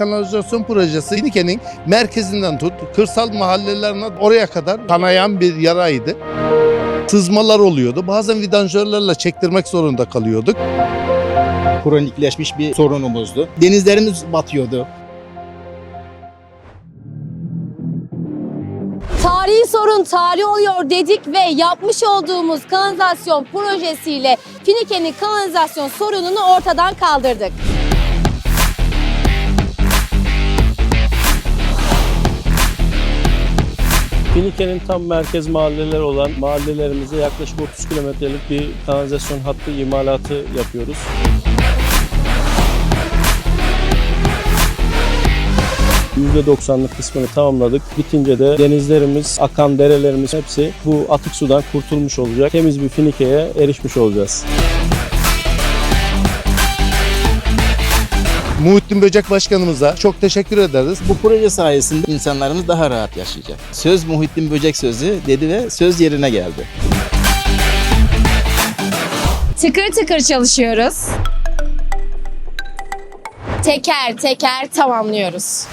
kanalizasyon projesi Finike'nin merkezinden tut, kırsal mahallelerine oraya kadar kanayan bir yaraydı. Sızmalar oluyordu. Bazen vidanjörlerle çektirmek zorunda kalıyorduk. kronikleşmiş bir sorunumuzdu. Denizlerimiz batıyordu. Tarihi sorun tarih oluyor dedik ve yapmış olduğumuz kanalizasyon projesiyle Finike'nin kanalizasyon sorununu ortadan kaldırdık. Finike'nin tam merkez mahalleleri olan mahallelerimize yaklaşık 30 kilometrelik bir kanalizasyon hattı imalatı yapıyoruz. %90'lık kısmını tamamladık. Bitince de denizlerimiz, akan derelerimiz hepsi bu atık sudan kurtulmuş olacak. Temiz bir Finike'ye erişmiş olacağız. Muhittin Böcek Başkanımıza çok teşekkür ederiz. Bu proje sayesinde insanlarımız daha rahat yaşayacak. Söz Muhittin Böcek sözü dedi ve söz yerine geldi. Tıkır tıkır çalışıyoruz. Teker teker tamamlıyoruz.